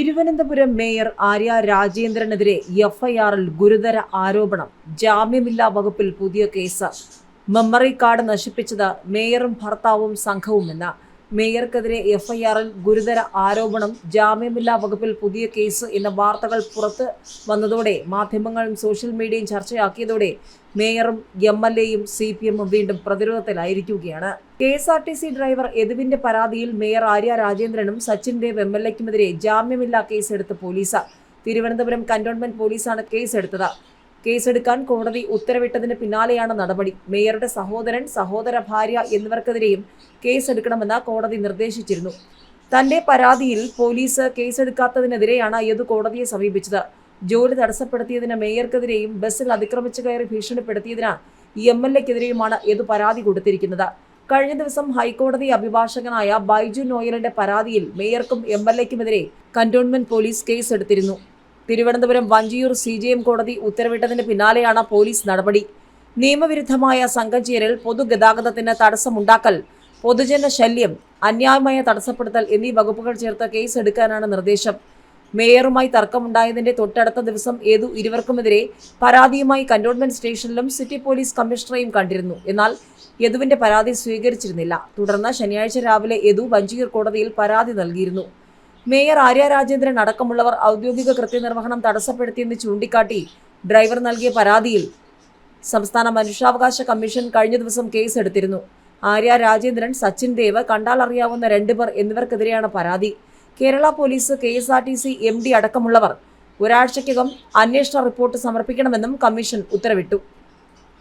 Thiruvananthapuram mayor Arya രാജേന്ദ്രനെതിരെ എഫ്ഐആറിൽ ഗുരുതര ആരോപണം. ജാമ്യമില്ലാ വകുപ്പിൽ പുതിയ കേസ്. മെമ്മറി കാർഡ് നശിപ്പിച്ചത് മേയറും ഭർത്താവും സംഘവുമെന്ന് മേയർക്കെതിരെ എഫ്ഐആറിൽ ഗുരുതര ആരോപണം ജാമ്യമില്ലാ വകുപ്പിൽ പുതിയ കേസ് എന്ന വാർത്തകൾ പുറത്ത് വന്നതോടെ മാധ്യമങ്ങളും സോഷ്യൽ മീഡിയയും ചർച്ചയാക്കിയതോടെ മേയറും എം എൽ എയും സി പി എമ്മും വീണ്ടും പ്രതിരോധത്തിലായിരിക്കുകയാണ്. K S R T C driver എതുവിന്റെ പരാതിയിൽ മേയർ ആര്യ രാജേന്ദ്രനും സച്ചിൻ ദേവ് എം എൽ എക്കുമെതിരെ ജാമ്യമില്ലാ കേസെടുത്ത് പോലീസ്. തിരുവനന്തപുരം കന്റോൺമെന്റ് പോലീസാണ് കേസെടുത്തത്. കേസെടുക്കാൻ കോടതി ഉത്തരവിട്ടതിന് പിന്നാലെയാണ് നടപടി. മേയറുടെ സഹോദരൻ സഹോദര ഭാര്യ എന്നിവർക്കെതിരെയും കേസെടുക്കണമെന്ന് കോടതി നിർദ്ദേശിച്ചിരുന്നു. തന്റെ പരാതിയിൽ പോലീസ് കേസെടുക്കാത്തതിനെതിരെയാണ് യദു കോടതിയെ സമീപിച്ചത്. ജോലി തടസ്സപ്പെടുത്തിയതിന് മേയർക്കെതിരെയും ബസ്സിൽ അതിക്രമിച്ചു കയറി ഭീഷണിപ്പെടുത്തിയതിന് എം എൽ എക്കെതിരെയുമാണ് യദു പരാതി കൊടുത്തിരിക്കുന്നത്. കഴിഞ്ഞ ദിവസം ഹൈക്കോടതി അഭിഭാഷകനായ ബൈജു നോയലിന്റെ പരാതിയിൽ മേയർക്കും എം എൽ എക്കുമെതിരെ കന്റോൺമെന്റ് പോലീസ് കേസെടുത്തിരുന്നു. Thiruvananthapuram Vanchiyoor C J M കോടതി ഉത്തരവിട്ടതിന് പിന്നാലെയാണ് പോലീസ് നടപടി. നിയമവിരുദ്ധമായ സംഘം ചേരൽ പൊതുഗതാഗതത്തിന് തടസ്സമുണ്ടാക്കൽ പൊതുജന ശല്യം അന്യായമായ തടസ്സപ്പെടുത്തൽ എന്നീ വകുപ്പുകൾ ചേർത്ത് കേസ് എടുക്കാനാണ് നിർദ്ദേശം. മേയറുമായി തർക്കമുണ്ടായതിന്റെ തൊട്ടടുത്ത ദിവസം ഏതു ഇരുവർക്കുമെതിരെ പരാതിയുമായി കന്റോൺമെന്റ് സ്റ്റേഷനിലും സിറ്റി പോലീസ് കമ്മീഷണറെയും കണ്ടിരുന്നു. എന്നാൽ യദുവിന്റെ പരാതി സ്വീകരിച്ചിരുന്നില്ല. തുടർന്ന് ശനിയാഴ്ച രാവിലെ യദു വഞ്ചിയൂർ കോടതിയിൽ പരാതി നൽകിയിരുന്നു. മേയർ ആര്യ രാജേന്ദ്രൻ അടക്കമുള്ളവർ ഔദ്യോഗിക കൃത്യനിർവഹണം തടസ്സപ്പെടുത്തിയെന്ന് ചൂണ്ടിക്കാട്ടി ഡ്രൈവർ നൽകിയ പരാതിയിൽ സംസ്ഥാന മനുഷ്യാവകാശ കമ്മീഷൻ കഴിഞ്ഞ ദിവസം കേസ് എടുത്തിരുന്നു ആര്യ രാജേന്ദ്രൻ സച്ചിൻ ദേവ് കണ്ടാൽ അറിയാവുന്ന രണ്ടുപേർ എന്നിവർക്കെതിരെയാണ് പരാതി. Kerala police K S R T C M D അടക്കമുള്ളവർ ഒരാഴ്ചയ്ക്കകം അന്വേഷണ റിപ്പോർട്ട് സമർപ്പിക്കണമെന്നും കമ്മീഷൻ ഉത്തരവിട്ടു.